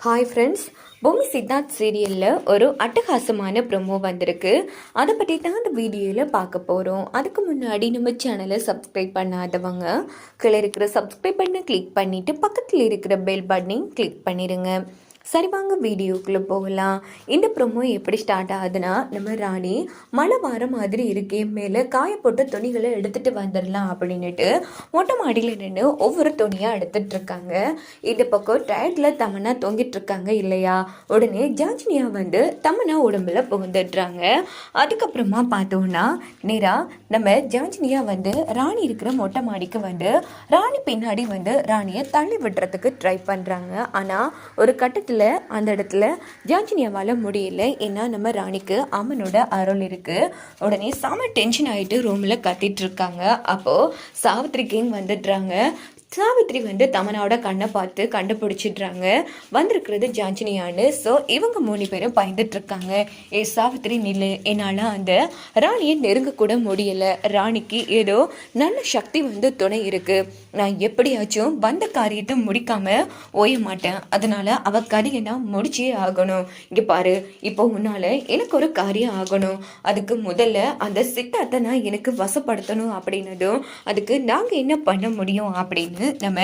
Hi friends பூமி சித்தார்த் சீரியலில் ஒரு அட்டகாசமான ப்ரொமோ வந்திருக்கு. அதை பற்றி தான் அந்த வீடியோவில் பார்க்க போகிறோம் அதுக்கு முன்னாடி நம்ம சேனலை சப்ஸ்கிரைப் பண்ணாதவங்க கீழே இருக்கிற சப்ஸ்கிரைப் பண்ண கிளிக் பண்ணிவிட்டு பக்கத்தில் இருக்கிற பெல் பட்டனையும் கிளிக் பண்ணிடுங்க சரி வாங்க வீடியோக்குள்ளே போகலாம். இந்த ப்ரொமோ எப்படி ஸ்டார்ட் ஆகுதுன்னா நம்ம ராணி மழை வர மாதிரி இருக்கே மேலே காயப்போட்ட துணிகளை எடுத்துகிட்டு வந்துடலாம் அப்படின்னுட்டு மொட்டை மாடியில் நின்று ஒவ்வொரு துணியாக எடுத்துகிட்டு இருக்காங்க. இந்த பக்கம் டயர்டில் தமனா தொங்கிட்டு இருக்காங்க இல்லையா? உடனே ஜான்ஜினியா வந்து தமனா உடம்புல புகுந்துடுறாங்க. அதுக்கப்புறமா பார்த்தோன்னா நேராக நம்ம ஜான்ஜினியா வந்து ராணி இருக்கிற மொட்டை மாடிக்கு வந்து ராணி பின்னாடி வந்து ராணியை தள்ளி விடுறதுக்கு ட்ரை பண்ணுறாங்க ஆனால் ஒரு கட்டத்தில் அந்த இடத்துல ஜான்ஜினியாவால் முடியல. ஏன்னா நம்ம ராணிக்கு அம்மனோட அருள் இருக்குது உடனே செம டென்ஷன் ஆகிட்டு ரூமில் கத்திட்டு இருக்காங்க. அப்போது சாவித்ரி கிங் வந்துடுறாங்க. சாவித்ரி வந்து தமனாவோட கண்ணை பார்த்து கண்டுபிடிச்சிடுறாங்க. வந்திருக்கிறது ஜான்ஜினியான்னு. ஸோ இவங்க மூணு பேரும் பயந்துட்டுருக்காங்க ஏ சாவித்ரி நில்லு. என்னால் அந்த ராணியை நெருங்கக்கூட முடியலை. ராணிக்கு ஏதோ நல்ல சக்தி வந்து துணை இருக்குது நான் எப்படியாச்சும் வந்த காரியத்தை முடிக்காமல் ஓய மாட்டேன். அதனால் அவள் கதையை நான் முடிச்சே ஆகணும். இங்கே பாரு இப்போ உன்னால் எனக்கு ஒரு காரியம் ஆகணும். அதுக்கு முதல்ல அந்த சித்தாத்தை நான் எனக்கு வசப்படுத்தணும் அப்படின்னதும் அதுக்கு நாங்கள் என்ன பண்ண முடியும் அப்படின்னு நம்ம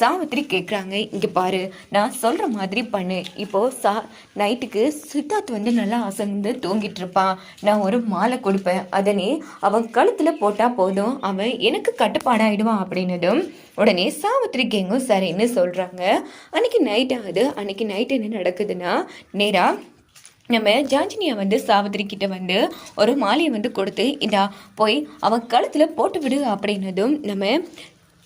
சாவித்திரி கேட்குறாங்க இங்கே பாரு நான் சொல்கிற மாதிரி பண்ணு. இப்போது சா நைட்டுக்கு சித்தார்த் வந்து நல்லா அசந்து தூங்கிட்டு இருப்பான். நான் ஒரு மாலை கொடுப்பேன். அதனே அவன் கழுத்தில் போட்டால் போதும். அவன் எனக்கு கட்டுப்பாடாயிடுவான் அப்படின்னதும் உடனே சாவித்திரி கேங்கும் சரின்னு சொல்கிறாங்க அன்னைக்கு நைட் ஆகுது. அன்னைக்கு நைட் என்ன நடக்குதுன்னா நேராக நம்ம ஜான்ஜினியா வந்து சாவித்திரி கிட்ட வந்து ஒரு மாலையை வந்து கொடுத்து இதா போய் அவன் கழுத்தில் போட்டு விடு அப்படின்னதும் நம்ம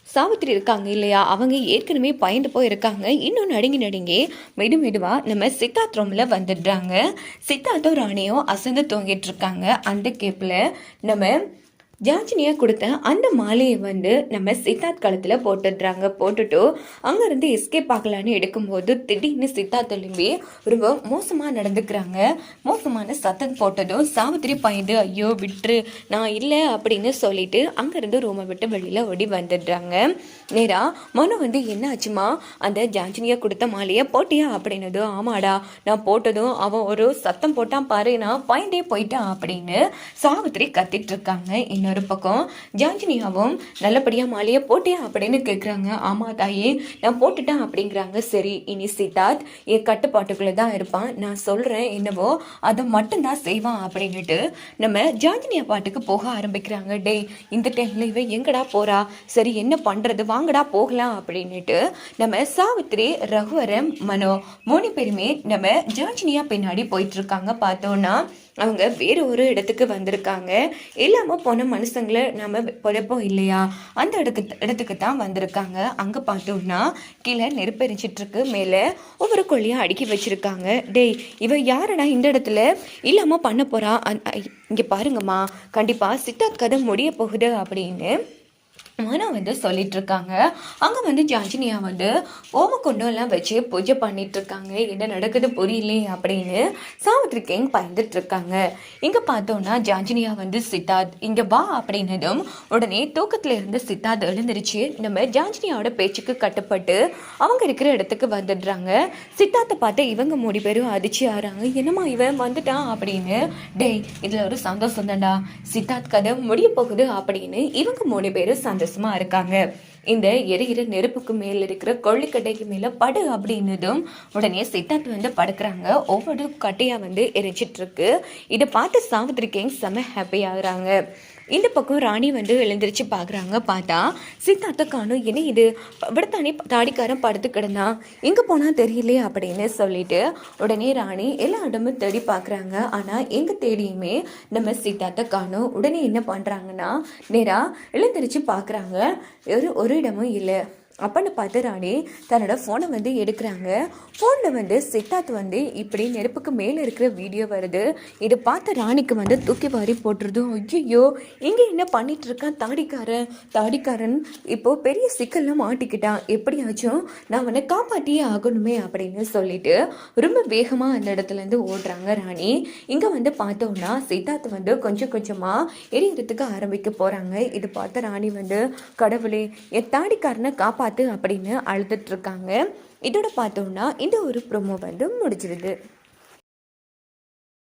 சாவித்திரி இருக்காங்க இல்லையா? அவங்க ஏற்கனவே பயந்து போயிருக்காங்க. இன்னும் நடுங்கி நடுங்கி மெடு மெதுவாக நம்ம சித்தார்த் ரூமில் வந்துடுறாங்க. சித்தார்த்தும் ராணியும் அசந்து தூங்கிட்டு இருக்காங்க. அந்த கேப்பில் நம்ம ஜான்ஜினியா கொடுத்த அந்த மாலையை வந்து நம்ம சித்தார்த் காலத்தில் போட்டுடுறாங்க. போட்டுட்டு அங்கேருந்து எஸ்கேப் ஆகலான்னு எடுக்கும்போது திடீர்னு சித்தார்த் எழும்பி ரொம்ப மோசமாக நடந்துக்கிறாங்க. மோசமான சத்தம் போட்டதும் சாவித்திரி பயந்து ஐயோ விட்டுரு நான் இல்லை அப்படின்னு சொல்லிட்டு அங்கேருந்து ரூமை விட்டு வெளியில் ஓடி வந்துடுறாங்க. நேராக மனு வந்து என்ன ஆச்சுமா அந்த ஜான்ஜினியா கொடுத்த மாலையை போட்டியா? அப்படின்னதும் ஆமாடா நான் போட்டதும் அவன் ஒரு சத்தம் போட்டான் பாரு நான் பயந்தே போயிட்டான் அப்படின்னு சாவித்திரி கத்திட்டு இருக்காங்க. இன்னொரு பக்கம் ஜான்ஜினியாவும் நல்லபடியாக மாலையை போட்டியா அப்படின்னு கேட்குறாங்க ஆமாம் தாயே நான் போட்டுட்டேன் அப்படிங்கிறாங்க. சரி இனி சித்தார்த் என் கட்டுப்பாட்டுக்குள்ளே தான் இருப்பான். நான் சொல்கிறேன் என்னவோ அதை மட்டும்தான் செய்வான் அப்படின்னுட்டு நம்ம ஜான்ஜினியா பாட்டுக்கு போக ஆரம்பிக்கிறாங்க. டேய் இந்த டைமில் இவன் எங்கடா போறா? சரி என்ன பண்ணுறது வாங்கடா போகலாம் அப்படின்னுட்டு நம்ம சாவித்ரி ரகுவரம் மனோ மூணு பேருமே நம்ம ஜாஞ்சினியா பின்னாடி போயிட்டு இருக்காங்க. பார்த்தோன்னா அவங்க வேறு ஒரு இடத்துக்கு வந்திருக்காங்க. இல்லாமல் போன மனுஷங்களை நம்ம பிழைப்போம் இல்லையா? அந்த இடத்துக்கு இடத்துக்கு தான் வந்திருக்காங்க. அங்கே பார்த்தோம்னா கீழே நெருப்பரிஞ்சிட்டுருக்கு மேலே ஒவ்வொரு கொள்ளையும் அடுக்கி வச்சுருக்காங்க. டேய் இவ யாரடா இந்த இடத்துல? இல்லாமல் பண்ண போகிறா இங்கே பாருங்கம்மா. கண்டிப்பாக சித்தார்த் கதை முடிய போகுது அப்படின்னு மனோ வந்து சொல்லிட்டு இருக்காங்க அங்கே வந்து ஜான்ஜினியா வந்து ஓமக்குண்டம்லாம் வச்சு பூஜை பண்ணிட்டு இருக்காங்க என்ன நடக்குது புரியலையே அப்படின்னு சாவித்ரிக்கேங் கிங் பயந்துட்டு இருக்காங்க இங்கே பார்த்தோன்னா ஜான்ஜினியா வந்து சித்தார்த் இங்கே வா அப்படின்னதும் உடனே தூக்கத்துல இருந்து சித்தார்த் எழுந்திருச்சு. நம்ம ஜான்ஜினியாவோட பேச்சுக்கு கட்டுப்பட்டு அவங்க இருக்கிற இடத்துக்கு வந்துடுறாங்க. சித்தார்த்தை பார்த்து இவங்க மூடி பேரும் அதிர்ச்சி ஆறாங்க என்னம்மா இவன் வந்துட்டான் அப்படின்னு டேய் இதில் ஒரு சந்தோஷம் தான்டா. சித்தார்த் கதை முடிய போகுது அப்படின்னு இவங்க மூணு பேரும் சந்தோஷம் இருக்காங்க. இந்த எரிகிற நெருப்புக்கு மேல இருக்கிற கொள்ளிக்கட்டைக்கு மேல படு அப்படின்னதும் உடனே சித்தார்த் வந்து படுக்கிறாங்க. ஒவ்வொரு கட்டையா வந்து எரிச்சிட்டு இருக்கு. இதை பார்த்து சாவித்திரி கிங் செம்ம ஹாப்பி ஆகுறாங்க. இந்த பக்கம் ராணி வந்து எழுந்திரிச்சு பார்க்குறாங்க பார்த்தா சித்தார்த்த காணும் என்ன இது? விடத்தானே தாடிக்காரன் படுத்து கிடந்தான் எங்கே போனால் தெரியலையே அப்படின்னு சொல்லிட்டு உடனே ராணி எல்லா இடமும் தேடி பார்க்குறாங்க ஆனால் எங்கே தேடியுமே நம்ம சித்தார்த்த காணும். உடனே என்ன பண்ணுறாங்கன்னா நேராக எழுந்திரிச்சு பார்க்குறாங்க ஒரு ஒரு இடமும் இல்லை. அப்பன்னு பார்த்து ராணி தன்னோட ஃபோனை வந்து எடுக்கிறாங்க. ஃபோனில் வந்து சித்தார்த் வந்து இப்படி நெருப்புக்கு மேலே இருக்கிற வீடியோ வருது. இதை பார்த்த ராணிக்கு வந்து தூக்கி வாரி போட்டுருதும். ஐயோ இங்கே என்ன பண்ணிகிட்ருக்கான் தாடிக்காரன்? தாடிக்காரன் இப்போது பெரிய சிக்கல்ல மாட்டிக்கிட்டான். எப்படியாச்சும் நான் அவனை காப்பாற்றியே ஆகணுமே அப்படின்னு சொல்லிட்டு ரொம்ப வேகமாக அந்த இடத்துலேருந்து ஓடுறாங்க ராணி. இங்கே வந்து பார்த்தோம்னா சித்தார்த் வந்து கொஞ்சம் கொஞ்சமாக எரியறதுக்கு ஆரம்பிக்க போகிறாங்க இது பார்த்த ராணி வந்து கடவுளே என் தாடிக்காரனை காப்பாற்ற அப்படின்னு அழுதுட்டு இருக்காங்க. இதோட பார்த்தோம்னா இந்த ஒரு ப்ரோமோ வந்து முடிச்சிருது